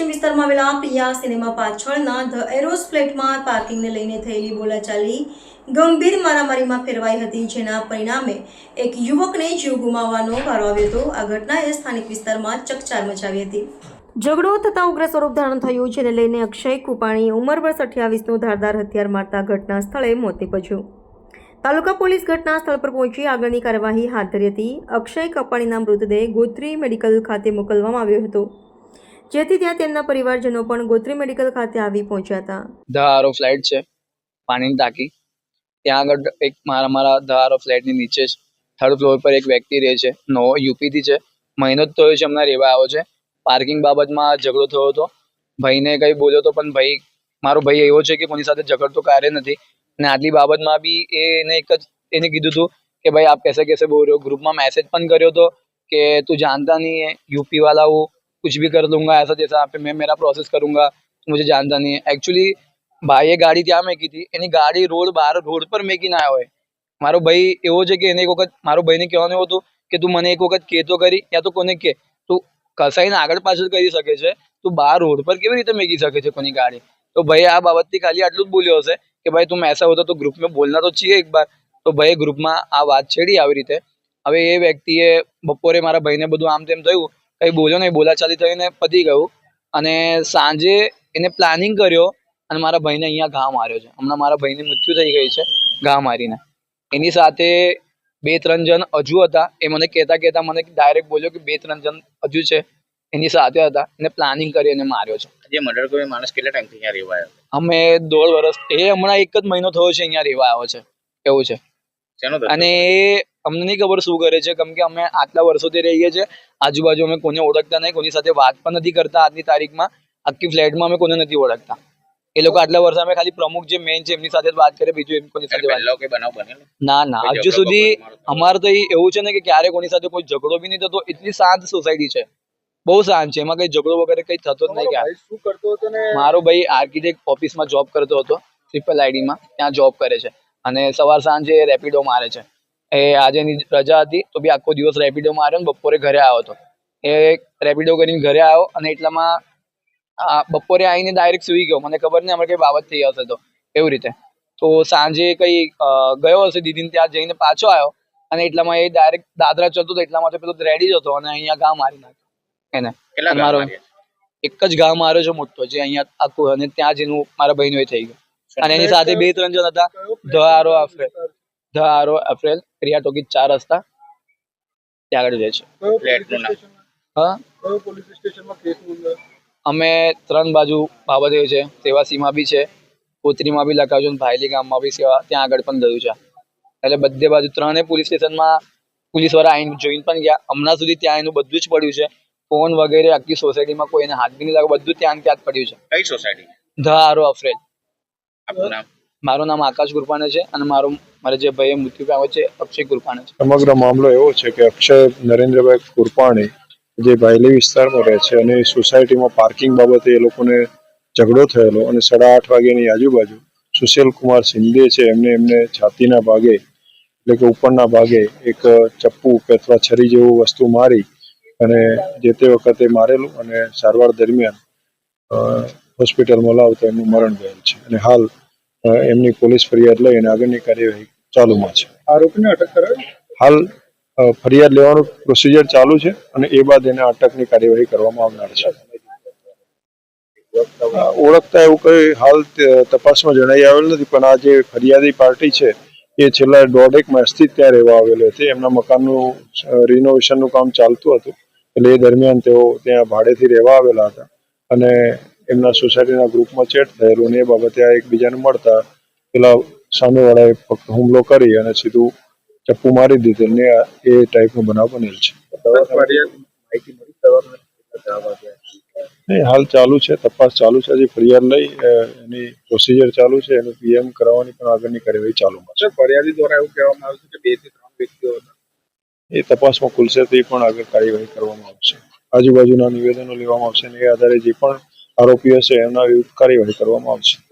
આવેલા પ્રિયા સિનેમા પાછળના the Eros ફ્લેટમાં પાર્કિંગને લઈને થયેલી બોલાચાલી ગંભીર મારામારીમાં ફેરવાઈ હતી, જેના પરિણામે એક યુવકને જીવ ગુમાવવાનો વારો આવ્યો હતો. આ ઘટનાએ સ્થાનિક વિસ્તારમાં ચકચાર મચાવી હતી. ઝઘડો થતાં ઉગ્ર સ્વરૂપ ધારણ થયું, જેને લઈને અક્ષય કુપાણી ઉંમર વર્ષ અઠ્યાવીસનું ધારદાર હથિયાર મારતા ઘટના સ્થળે મોત નીપજ્યું તાલુકા પોલીસ ઘટના સ્થળ પર પહોંચી આગળની કાર્યવાહી હાથ ધરી હતી. અક્ષય કપાણીના મૃતદેહ ગોત્રી મેડિકલ ખાતે મોકલવામાં આવ્યો હતો. જેથી ત્યાં તેમના પરિવારજનો પણ ગોત્રી મેડિકલ ખાતે આવી પહોંચ્યા હતા. ધહારો ફ્લેટ છે, પાણીની ટાંકી. ત્યાં આગળ એક મારા મારા ધહારો ફ્લેટની નીચે જ થર્ડ ફ્લોર પર એક વ્યક્તિ રહે છે, નો યુપીથી છે. મહિનો જ થયો છે, હમણાં રહેવા આવ્યો છે. પાર્કિંગ બાબતમાં ઝઘડો થયો હતો. ભાઈને કંઈ બોલ્યો તો પણ ભાઈ, મારો ભાઈ એવો છે કે કોની સાથે ઝઘડતો કાર્ય નથી. અને આટલી બાબતમાં બી એને એક જ, એને કીધું હતું કે ભાઈ, આપ કેસે કેસે બોલ રહ્યો ગ્રુપમાં મેસેજ પણ કર્યો હતો કે તું જાણતા નહીં યુપી વાળા હું. कुछ भी कर लूंगा ऐसा जैसा आप मैं मेरा प्रोसेस करूंगा मुझे जानता नहीं है एक्चुअली ભાઈએ ગાડી ત્યાં મેકી હતી એની ગાડી રોડ બહાર રોડ પર મેકીને આવ્યો હોય મારો ભાઈ એવો છે કે એને એક વખત મારો ભાઈને કહેવાનું એવું હતું કે તું મને એક વખત કહેતો કરી યા તો કોને કે તું કસાઈને આગળ પાછળ કરી શકે છે તું બહાર રોડ પર કેવી રીતે મેકી શકે છે કોની ગાડી તો ભાઈ આ બાબતથી ખાલી આટલું જ બોલ્યો હશે કે ભાઈ તું ऐसा होता तो ग्रुप में बोलना तो चाहिए एक बार તો ભાઈ ગ્રુપમાં આ વાત છેડી આવી રીતે હવે એ વ્યક્તિએ બપોરે મારા ભાઈને બધું આમ તેમ થયું કંઈ બોલ્યો નહીં બોલાચાલી થઈને પતી ગયું. અને સાંજે એને પ્લાનિંગ કર્યો અને મારા ભાઈને અહીંયા ઘા માર્યો છે. હમણાં મારા ભાઈને મૃત્યુ થઈ ગઈ છે ઘા મારીને. એની સાથે બે ત્રણ જણ હજુ હતા. એ મને કહેતા કહેતા મને ડાયરેક્ટ બોલ્યો કે બે ત્રણ જણ હજુ છે. એની સાથે હતા. એને પ્લાનિંગ કરી અને માર્યો છે. જે મર્ડર કર્યો એ માણસ કેટલા ટાઈમથી અહીંયા રહેવા અમે દોઢ વર્ષ એ હમણાં એક જ મહિનો થયો છે અહીંયા રહેવા આવ્યો છે. એવું છે. અને એ અમને નહીં ખબર શું કરે છે કેમ કે અમે આટલા વર્ષોથી રહીએ છીએ. આજુબાજુ અમે કોને ઓળખતા નહીં કોની સાથે વાત પણ નથી કરતા આજની તારીખમાં. આખી ફ્લેટમાં અમે કોને નથી ઓળખતા. એ લોકો આટલા વર્ષ અમે ખાલી પ્રમુખ જે મેન છે એમની સાથે વાત કરે બીજું એમ કોની સાથે વાત ના ના હજુ સુધી? અમારે તો એવું છે ને કે ક્યારે કોની સાથે કોઈ ઝઘડો બી નહીં થતો એટલી શાંત સોસાયટી છે. બહુ શાંત છે એમાં કઈ ઝઘડો વગેરે કઈ થતો જ નહીં ક્યારે શું કરતો હતો ને? મારો ભાઈ આર્કિટેક્ટ ઓફિસમાં જોબ કરતો હતો ટ્રિપલ આઈડીમાં ત્યાં જોબ કરે છે. અને સવાર સાંજે રેપિડો મારે છે. એ આજે એની રજા હતી તો બી આખો દિવસ રેપિડો માર્યો ને બપોરે ઘરે આવ્યો હતો. એ રેપિડો કરીને ઘરે આવ્યો અને એટલામાં બપોરે આવીને ડાયરેક્ટ સુઈ ગયો. મને ખબર નહીં અમારે કઈ બાબત થઈ હશે તો. એવી રીતે. તો સાંજે કઈ ગયો હશે દીદીને ત્યાં જઈને પાછો આવ્યો અને એટલામાં એ ડાયરેક્ટ દાદરા ચડતો હતો એટલામાં તો પેલો રેડી જ હતો અને અહીંયા ઘા મારી નાખ્યો. એને. મારો એક જ ઘા માર્યો છે મોટો જે અહીંયા આખું અને ત્યાં જેનું મારા એ થઈ ગયું. અને એની સાથે બે ત્રણ જણ હતા. ધ આરો અફરેલ ધ આરો અફરેલ પ્રિયા ટોકી ચાર રસ્તા ત્યાં આગળ જાય છે. હા? અમે ત્રણ બાજુ બાબતે છે. સેવાસીમાં બી છે. કોતરીમાં બી લખાવ્યું છે ભાયલી ગામમાં બી સેવા ત્યાં આગળ પણ ગયું છે. એટલે બધે બાજુ ત્રણે પોલીસ સ્ટેશનમાં પોલીસવાળા આવીને જોઈને પણ ગયા. હમણાં સુધી ત્યાં એનું બધું જ પડ્યું છે. ફોન વગેરે આખી સોસાયટીમાં કોઈ એને હાથ બી નહીં લાગે બધું ત્યાં ત્યાં જ પડ્યું છે. કઈ સોસાયટી? ધ આરો અફરેલ આપનું નામ? મારું નામ આકાશ ગુરપાણે છે અને મારું, મારા જે ભાઈએ મૃત્યુ પામ્યો છે અક્ષય ગુરપાણે છે. સમગ્ર મામલો એવો છે કે અક્ષય નરેન્દ્રભાઈ કુરપાણી જે ભાયલી વિસ્તારમાં રહે છે અને સોસાયટીમાં પાર્કિંગ બાબતે એ લોકોને ઝઘડો થયેલો અને સાડા આઠ વાગ્યાની આજુબાજુ સુશીલ કુમાર શિંદે છે, એમને એમને છાતીના ભાગે એટલે કે ઉપરના ભાગે એક ચપ્પુ કે અથવા છરી જેવું વસ્તુ મારી અને જે તે વખતે મારેલું અને સારવાર દરમિયાન હોસ્પિટલમાં લાવતા એમનું મરણ ગયેલ છે અને હાલ એમની પોલીસ ફરિયાદ લઈ અને આગળની કાર્યવાહી ચાલુમાં છે. આરોપીને અટક કરાવી? હાલ ફરિયાદ લેવાનું પ્રોસિજર ચાલુ છે અને એ બાદ એને અટકની કાર્યવાહી કરવામાં આવનાર છે. ઓળખતા એવું કઈ હાલ તપાસમાં જણાઈ આવેલ નથી પણ આ જે ફરિયાદી પાર્ટી છે એ છેલ્લા દોઢેક માસથી ત્યાં રહેવા આવેલી હતી. એમના મકાનનું રિનોવેશનનું કામ ચાલતું હતું. એટલે એ દરમિયાન તેઓ ત્યાં ભાડેથી રહેવા આવેલા હતા. અને એમના સોસાયટીના ગ્રુપમાં ચેટ થયેલું અને એ બાબતે આ એકબીજાને મળતા પેલા સામેવાળાએ ફક્ત હુમલો કરી અને સીધું ચપ્પુ મારી દીધેલ ને એ ટાઈપનો બનાવ બનેલ છે. નહીં હાલ ચાલુ છે તપાસ ચાલુ છે હજી ફરિયાદ લઈ એની પ્રોસિજર ચાલુ છે એનું પીએમ કરાવવાની પણ આગળની કાર્યવાહી ચાલુમાં છે. છે ફરિયાદી દ્વારા એવું કહેવામાં આવ્યું છે કે બેથી ત્રણ વ્યક્તિઓ એ તપાસમાં ખુલશે તે પણ આગળ કાર્યવાહી કરવામાં આવશે. આજુબાજુના નિવેદનો લેવામાં આવશે અને એ આધારે જે પણ આરોપી છે એમના વિરુદ્ધ કાર્યવાહી કરવામાં આવશે.